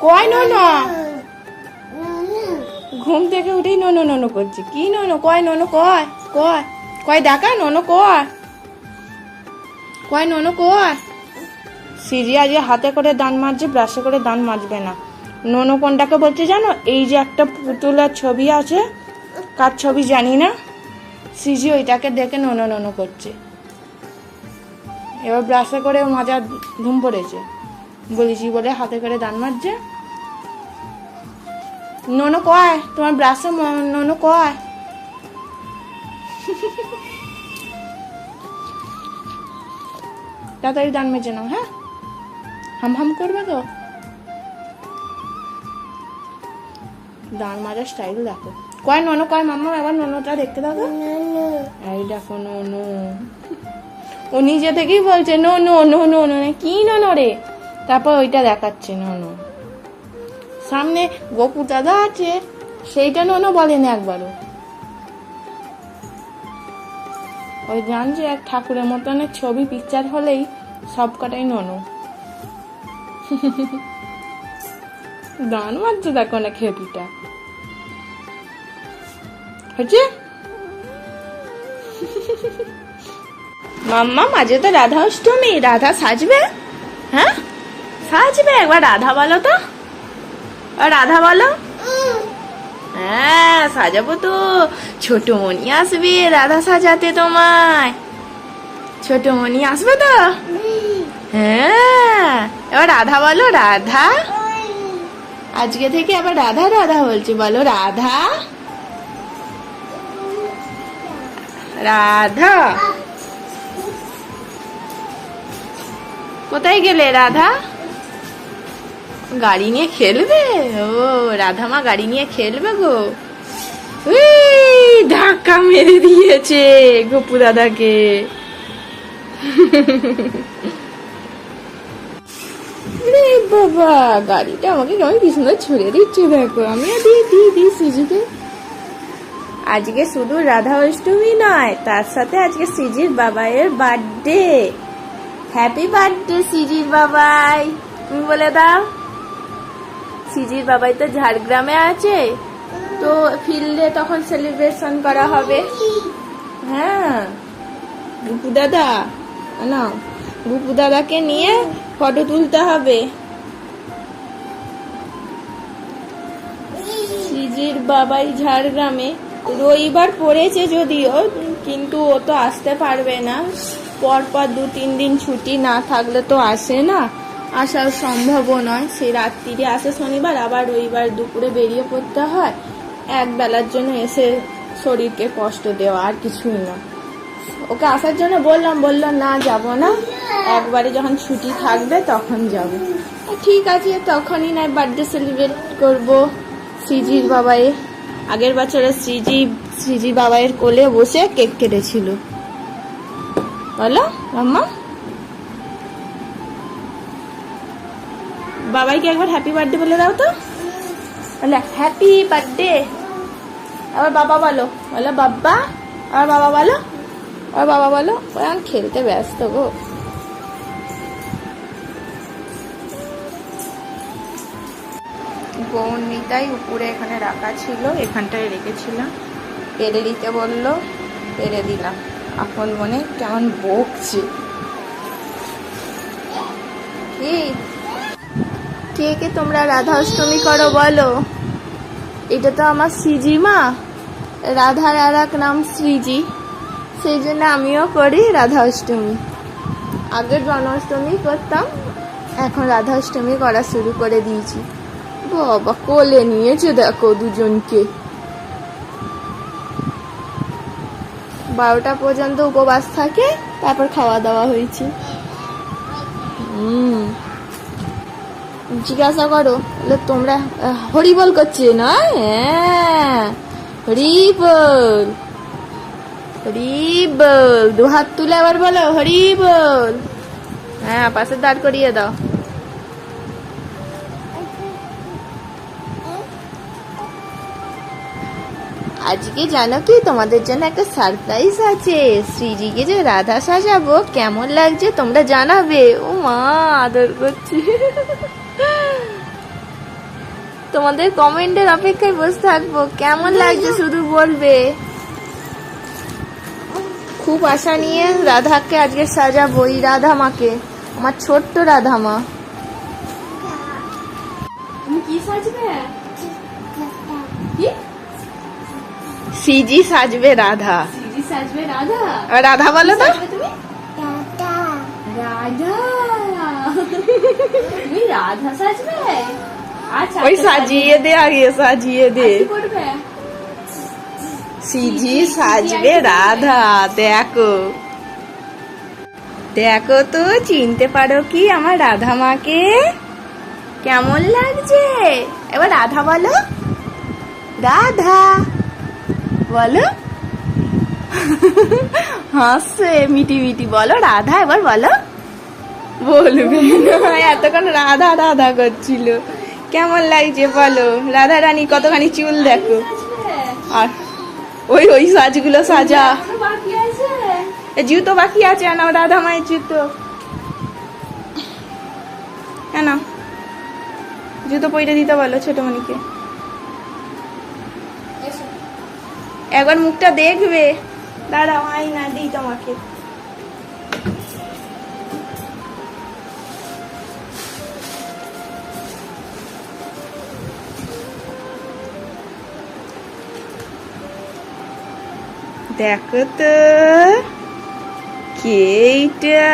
কয় ননো? ঘুম থেকে উঠেই ননো ননো করছে। কি ননো? কয় ননো? কয় কয়। কয় ডাকা ননো কয়। কয় ননো কয়? সিজি আজ হাতে করে দান মাজছে ব্রাশে করে দান মাজবে না। ননো কোনটাকে বলছে জানো? এই যে একটা পুতুলের ছবি আছে কার ছবি জানি না? সিজি ওইটাকে দেখে ননো ননো করছে। এবার ব্রাশে করে মাজা ঘুম পড়েছে। বলেছি, বলে হাতে করে দান মাজছে ননো কয়, তোমার ব্রাশে ননো কয়। তাড়াতাড়ি দান মেজে নাও হ্যাঁ? হাম হাম করবে তো? দান মাজার স্টাইল দেখো। কয় ননো, কয় মাম্মা, এবার ননোটা দেখতে দেখো এই দেখো ননো। ও নিজে থেকেই বলছে নো নো নো নো কি নো রে? তারপর ওইটা দেখাচ্ছে ননো। সামনে গোপু দাদা আছে, সেইটা ননো বলেনি একবারও। ওই জান যে এক ঠাকুরের মতনের ছবি পিকচার হলেই সব কটাই ননো। দান মারছে দেখো না খেপিটা। হচ্ছে? মাম্মা, মাঝে তো রাধা অষ্টমী রাধা সাজবে হ্যাঁ? সাজবে একবার রাধা বলো তো। রাধা বলো। হ্যাঁ সাজাবো তো। ছোট মনি আসবে রাধা সাজাতে তোমায়। ছোট মনি আসবে তো? হ্যাঁ এবার রাধা বলো, রাধা। আজকে থেকে আবার রাধা রাধা বলছি, বলো রাধা। রাধা। কোথায় গেলে রাধা? গাড়ি নিয়ে খেলবে? ও রাধা মা গাড়ি নিয়ে খেলবে গো। ধাক্কা মেরে দিয়েছে গপু দাদাকে। বাবা, গাড়িটা আমাকে কেমন কি সুন্দর ছুড়ে দিচ্ছে, দেখো। আমিও দিই দিই দিই আজকে শুধু রাধা অষ্টমী নয়, তার সাথে আজকে সিজির বাবাইয়ের বার্থডে হ্যাপি বার্থডে সিজির বাবাই। তুমি বলে দাও। সিজির বাবাই তো ঝাড়গ্রামে আছে। তো ফিল্ডে তখন সেলিব্রেশন করা হবে। হ্যাঁ। গুপু দাদা না গুপু দাদাকে নিয়ে ফটো তুলতে হবে। সিজির বাবাই ঝাড়গ্রামে রবিবার পড়েছে যদিও, কিন্তু ও তো আসতে পারবে না। পরপর দু তিন দিন ছুটি না থাকলে তো আসে না। আসার সম্ভবও নয়। সে রাত্রিরে আসে শনিবার, আবার রবিবার দুপুরে বেরিয়ে পড়তে হয়। এক বেলার জন্য এসে শরীরকে কষ্ট দেওয়া আর কিছুই না। ওকে আসার জন্য বললাম, বলল, না, যাব না। একবারে যখন ছুটি থাকবে তখন যাব। ঠিক আছে, তখনই নয় বার্থডে সেলিব্রেট করব। সিজির বাবাই আগের বছরে সিজি সিজি বাবাইয়ের কোলে বসে কেক কেটেছিল। বলো মাম্মা বাবাইকে একবার হ্যাপি বার্থডে বলে দাও তো। বলে হ্যাপি বার্থডে আবার বাবা বলো বলো, বাবা। আবার বাবা বলো আর বাবা বলো ও এখন খেলতে ব্যস্ত গো। বর্ণিতাই উপরে এখানে রাখা ছিল, এখানটায় রেখেছিলাম। পেরে দিতে বলল, পেরে দিলাম। এখন মনে কেমন বকছে। কি? কে কে তোমরা রাধা অষ্টমী করো বলো? এটা তো আমার শ্রীজি মা। রাধার আর এক নাম শ্রীজি। সেই জন্য আমিও করি রাধা অষ্টমী আগে জন্মাষ্টমী করতাম, এখন রাধা অষ্টমী করা শুরু করে দিয়েছি। বাবা, কোলে নিয়েছে দেখো দুজনকে। বারোটা পর্যন্ত উপবাস থাকে, তারপর খাওয়া দাওয়া হয়েছে। হুম। জিজ্ঞাসা করো, বলে তোমরা হরিবল করছে না? হ্যাঁ হরিবল হরিবল, দু হাত তুলে আবার বলো, হরিবল। হ্যাঁ পাশে দাঁড় করিয়ে দাও। আজকে জানো কি, তোমাদের জন্য একটা সারপ্রাইজ আছে। শ্রীজিকে যে রাধা সাজাবো, কেমন লাগছে তোমরা জানাবে। ও মা, আদর করছি। তোমাদের কমেন্টের অপেক্ষায় বসে থাকব। কেমন লাগছে শুধু বলবে? খুব আশা নিয়ে রাধাকে আজকে সাজাবো এই রাধা মাকে। আমার ছোট্ট রাধা মা। তুমি কি সাজবে? সিজি সাজবে রাধা। সিজি সাজবে রাধা? রাধা বলো তো। রাধা। তুমি রাধা সাজবে? ওই সাজিয়ে দে আগে সাজিয়ে দে। সিজি সাজবে রাধা দেখো। দেখো তো চিনতে পারো কি আমার রাধা মাকে? কেমন লাগছে? এবার রাধা বলো। রাধা বলো। হাসছে মিটি মিটি। বলো রাধা এবার বলো। বলবে এতক্ষণ রাধা রাধা করছিল। কেমন লাগছে বলো? রাধা রানী কতখানি চুল দেখো। আর ওই ওই সাজগুলো সাজা। জুতো বাকি আছে না রাধা মায়ের জুতো। কেন জুতো পইরে দিতে বলো ছোট মনিকে একবার মুখটা দেখবে। দাঁড়াও আই না দিই তোমাকে। দেখো তো কে? এটা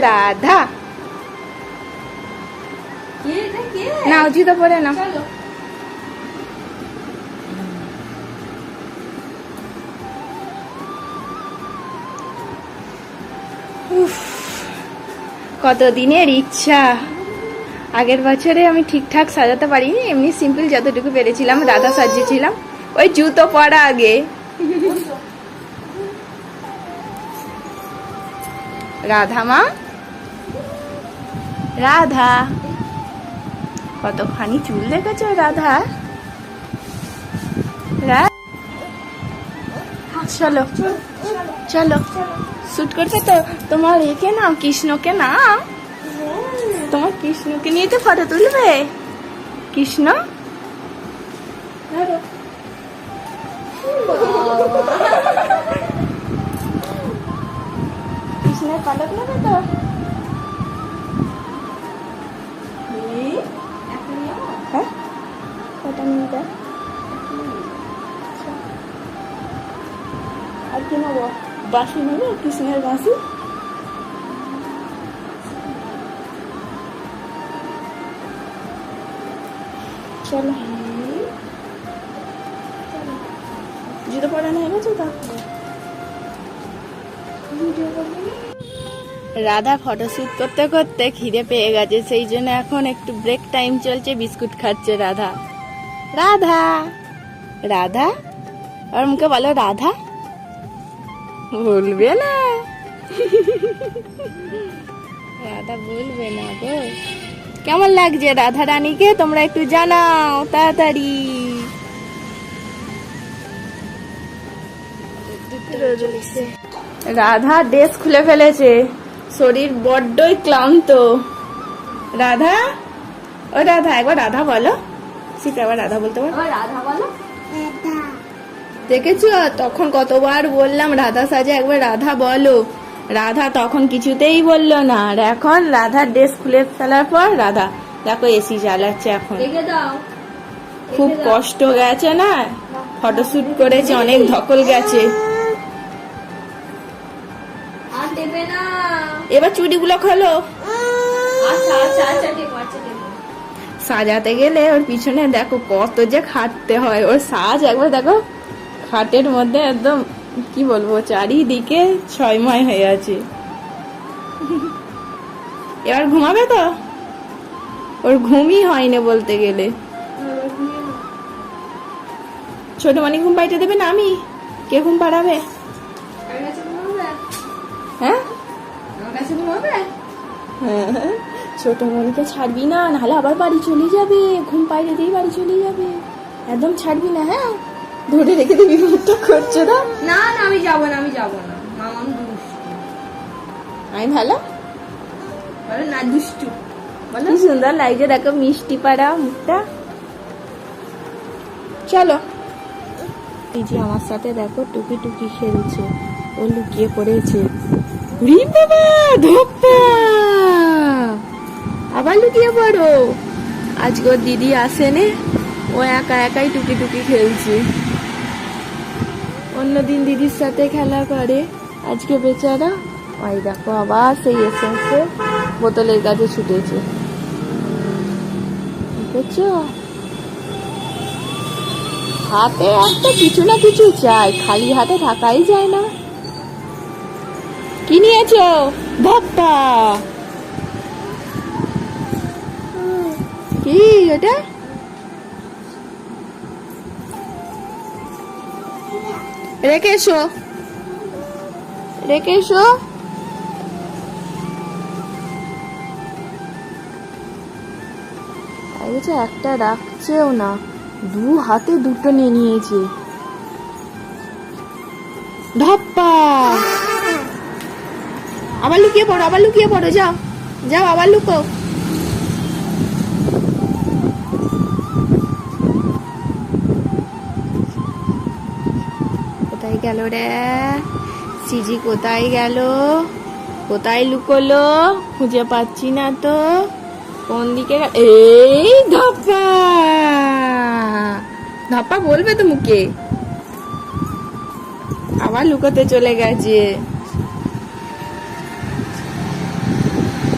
রাধা। নাও জুতো পরে নাও। চলো কত দিনের ইচ্ছা? আগের বছরে আমি ঠিকঠাক সাজাতে পারিনি, এমনি সিম্পল যতটুকু পেরেছিলাম, রাধা সাজিয়েছিলাম। ওই জুতো পরা আগে। রাধা মা? রাধা। কতখানি চুল দেখেছ রাধা? চলো চলো। শুট করছে তো তোমার একে নাম কৃষ্ণকে নাম? তোমার কৃষ্ণকে নিয়ে তো ফটো তুলবে। কৃষ্ণ। কৃষ্ণের পালক নেবে তো? বাসি নেবে, কৃষ্ণের বাসি চলো। জুতো হয়ে গেছে তো রাধা ফটোশ্যুট করতে করতে খিদে পেয়ে গেছে, সেই জন্য এখন একটু ব্রেক টাইম চলছে, বিস্কুট খাচ্ছে রাধা। রাধা! রাধা? আর মুখে বলো, রাধা? বলবে না রাধা বলবে না গো। কেমন লাগছে রাধা রানীকে? তোমরা একটু জানাও তাড়াতাড়ি। রাধা ড্রেস খুলে ফেলেছে। শরীর বড্ডই ক্লান্ত। রাধা? ও রাধা একবার রাধা বলো। ঠিক একবার রাধা বলতে পারো। রাধা বলো। দেখেছ? তখন কতবার বললাম রাধা সাজা একবার রাধা বলো। রাধা তখন কিছুতেই বলল না। আর এখন রাধার ড্রেস খুলে ফেলার পর রাধা দেখো এসি চালাচ্ছে এখন। খুব কষ্ট গেছে না? ফটোশুট করেছে অনেক ধকল গেছে। এবার চুড়িগুলো খোলো। আচ্ছা আচ্ছা আচ্ছা সাজাতে গেলে ওর পিছনে দেখো কত যে খাটতে হয়। ওর সাজ একবার দেখো। খাটের মধ্যে একদম, কি বলব, চারিদিকে ছয় ছয়ময় হয়ে আছে। এবার ঘুমাবে তো? ওর ঘুমই হয়নি বলতে গেলে। ছোট মানি ঘুম পাইতে দেবে না আমি? কে ঘুম পাড়াবে? হ্যাঁ? হ্যাঁ ছোট মনিকে ছাড়বি না, নাহলে আবার বাড়ি চলে যাবে। ঘুম পাইলে দিয়ে বাড়ি চলে যাবে। একদম ছাড়বি না হ্যাঁ? ধরে রেখে দিবি মুখটা করছে না? না না আমি যাব না আমি যাব না। মামাম দুষ্টু। আমি ভালো? বলো না দুষ্টু। বলো। কি সুন্দর লাগছে দেখো মিষ্টি পাড়া মুখটা। চলো। এই যে আমার সাথে দেখো টুকি টুকি খেলছে ও লুকিয়ে পড়েছে। বাবা ধপ্পা আবার লুকিয়ে পড়ো। আজকে দিদি আসেনে। ও একা একাই টুকি টুকি খেলছে। অন্যদিন দিদির সাথে খেলা করে। আজকে বেচারা, ওই দেখো আবার সেই এসেন্সে বোতলের কাছে ছুটেছে। হাতে একটা কিছু না কিছু চাই, খালি হাতে থাকাই যায় না। কি নিয়েছো? ভক্তা। কি ওটা রেখে এসো। রেখে এসো। একটা রাখছেও না, দু হাতে দুটো নিয়ে নিয়েছে। ধপ্পা! আবার লুকিয়ে পড়ো, আবার লুকিয়ে পড়ো, যাও যাও, আবার লুকো। গেল রে? সিজি কোথায় গেল? কোথায় লুকোলো? খুঁজে পাচ্ছি না তো। কোন দিকে? এই ধাপ্পা ধাপ্পা বলবে তো মুখে আবার লুকোতে চলে গেছে।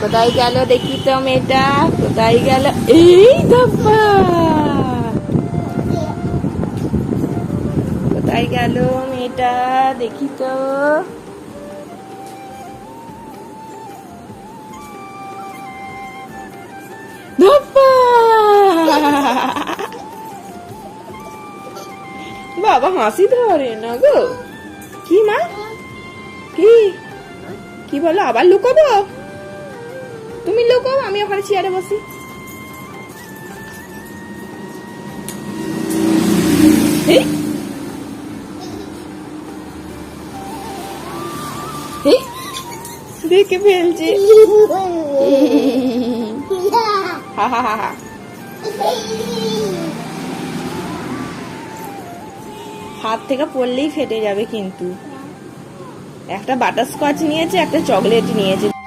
কোথায় গেল দেখি তো মেয়েটা? কোথায় গেল? এই ধাপ্পা কোথায় গেল মেয়েটা, দেখি তো। বাবা হাসি ধরে না গো। কি মা? কি? কি বলো, আবার লুকোবো? তুমি লুকো আমি ওখানে চেয়ারে বসি। এই দেখে ফেলছে। হা হা হা হা। হাত থেকে পড়লেই ফেটে যাবে কিন্তু। একটা বাটার স্কচ নিয়েছে, একটা চকলেট নিয়েছে।